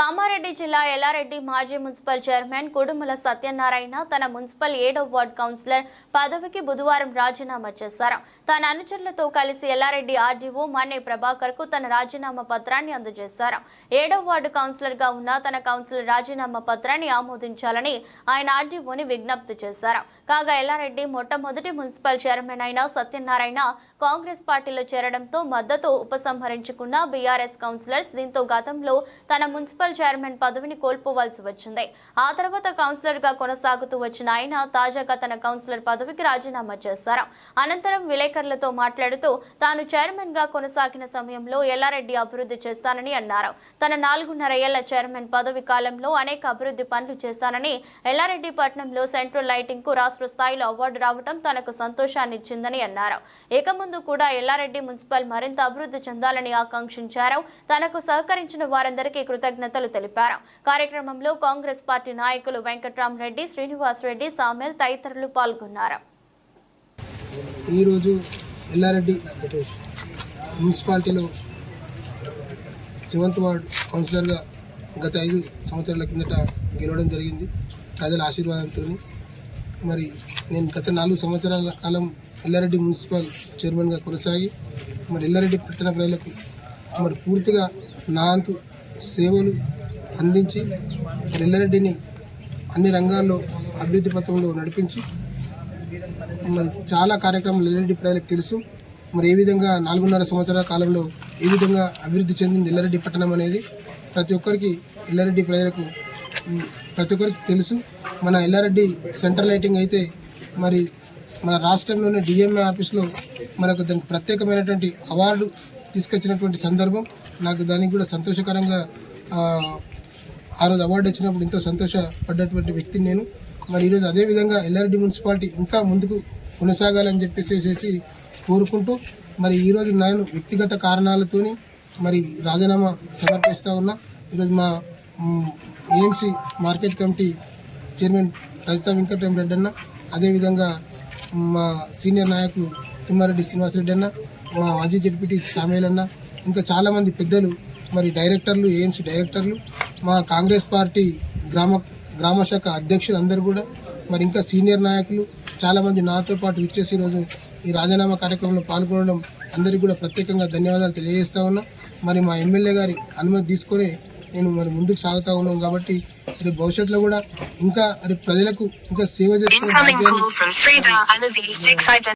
కామారెడ్డి జిల్లా ఎల్లారెడ్డి మాజీ municipal chairman Kudumula Satyanarayana తన మున్సిపల్ ఏడో వార్డ్ కౌన్సిలర్ పదవికి బుధవారం రాజీనామా చేశారు. తన అనుచరులతో కలిసి ఎల్లారెడ్డి ఆర్డీఓ మన్నే ప్రభాకర్కు తన రాజీనామా పత్రాన్ని అందజేశారు. ఏడో వార్డు కౌన్సిలర్గా ఉన్న తన కౌన్సిలర్ రాజీనామా పత్రాన్ని ఆమోదించాలని ఆయన ఆర్డీఓని విజ్ఞప్తి చేశారు. కాగా ఎల్లారెడ్డి మొట్టమొదటి మున్సిపల్ చైర్మన్ అయిన సత్యనారాయణ కాంగ్రెస్ పార్టీలో చేరడంతో మద్దతు ఉపసంహరించుకున్న బీఆర్ఎస్ కౌన్సిలర్స్ దీంతో గతంలో తన మున్సిపల్ చైర్మన్ పదవిని కోల్పోవాల్సి వచ్చింది. ఆ తర్వాత కౌన్సిలర్గా కొనసాగుతూ వచ్చిన ఆయన తాజాగా తన కౌన్సిలర్ పదవికి రాజీనామా చేశారు. అనంతరం విలేకరులతో మాట్లాడుతూ తాను చైర్మన్గా కొనసాగిన సమయంలో ఎల్లారెడ్డి అభివృద్ధి చేస్తానని అన్నారు. తన నాలుగున్నర ఏళ్ళ చైర్మన్ పదవి కాలంలో అనేక అభివృద్ధి పనులు చేశానని ఎల్లారెడ్డి పట్నంలో సెంట్రల్ లైటింగ్కు రాష్ట్ర స్థాయిలో అవార్డు రావడం తనకు సంతోషాన్ని ఇచ్చిందని అన్నారు. ఇక ముందు కూడా ఎల్లారెడ్డి మున్సిపల్ మరింత అభివృద్ధి చెందాలని ఆకాంక్షించారు. తనకు సహకరించిన వారందరికీ కృతజ్ఞతలు తెలిపారు. కార్యక్రమంలో కాంగ్రెస్ పార్టీ నాయకులు వెంకట్రామరెడ్డి శ్రీనివాస్ రెడ్డి సామెల్ తదితరులు పాల్గొన్నారు. ఈరోజు ఎల్లారెడ్డి మున్సిపాలిటీలో సెవెంత్ వార్డ్ కౌన్సిలర్గా గత ఐదు సంవత్సరాల కిందట గెలవడం జరిగింది. ప్రజల ఆశీర్వాదంతో. మరి నేను గత నాలుగు సంవత్సరాల కాలం ఎల్లారెడ్డి మున్సిపల్ చైర్మన్గా కొనసాగి మరి ఎల్లారెడ్డి పట్టణ ప్రజలకు మరి పూర్తిగా నా అంతు సేవలు అందించి మరి ఎల్లారెడ్డిని అన్ని రంగాల్లో అభివృద్ధి పథంలో నడిపించి మరి చాలా కార్యక్రమాలు ఎల్లారెడ్డి ప్రజలకు తెలుసు. మరి ఏ విధంగా నాలుగున్నర సంవత్సరాల కాలంలో ఏ విధంగా అభివృద్ధి చెందింది ఎల్లారెడ్డి పట్టణం అనేది ప్రతి ఒక్కరికి ఎల్లారెడ్డి ప్రజలకు ప్రతి ఒక్కరికి తెలుసు. మన ఎల్లారెడ్డి సెంటర్ లైటింగ్ అయితే మరి మన రాష్ట్రంలోని డిఎంఏ ఆఫీస్లో మనకు దానికి ప్రత్యేకమైనటువంటి అవార్డు తీసుకొచ్చినటువంటి సందర్భం. నాకు దానికి కూడా సంతోషకరంగా ఆ, రోజు అవార్డు వచ్చినప్పుడు ఎంతో సంతోషపడ్డటువంటి వ్యక్తిని నేను. మరి ఈరోజు అదేవిధంగా ఎల్ఆర్డి మున్సిపాలిటీ ఇంకా ముందుకు కొనసాగాలని చెప్పేసి కోరుకుంటూ మరి ఈరోజు నేను వ్యక్తిగత కారణాలతోని మరి రాజీనామా సమర్పిస్తూ ఉన్నా. ఈరోజు మా AMC market committee chairman Rajitha Venkataramareddy అన్న అదేవిధంగా మా సీనియర్ నాయకులు తిమ్మారెడ్డి శ్రీనివాసరెడ్డి అన్న మా మాజీ జడ్పీటీ సామేల్ అన్న ఇంకా చాలామంది పెద్దలు మరి డైరెక్టర్లు ఏఎంసీ డైరెక్టర్లు మా కాంగ్రెస్ పార్టీ గ్రామ గ్రామ శాఖ అధ్యక్షులు అందరూ కూడా మరి ఇంకా సీనియర్ నాయకులు చాలామంది నాతో పాటు విచ్చేసి ఈరోజు ఈ రాజీనామా కార్యక్రమంలో పాల్గొనడం అందరికీ కూడా ప్రత్యేకంగా ధన్యవాదాలు తెలియజేస్తా ఉన్నా. మరి మా ఎమ్మెల్యే గారి అనుమతి తీసుకొని నేను మరి ముందుకు సాగుతా ఉన్నాం కాబట్టి రేపు భవిష్యత్తులో కూడా ఇంకా రేపు ప్రజలకు ఇంకా సేవ చేసుకునే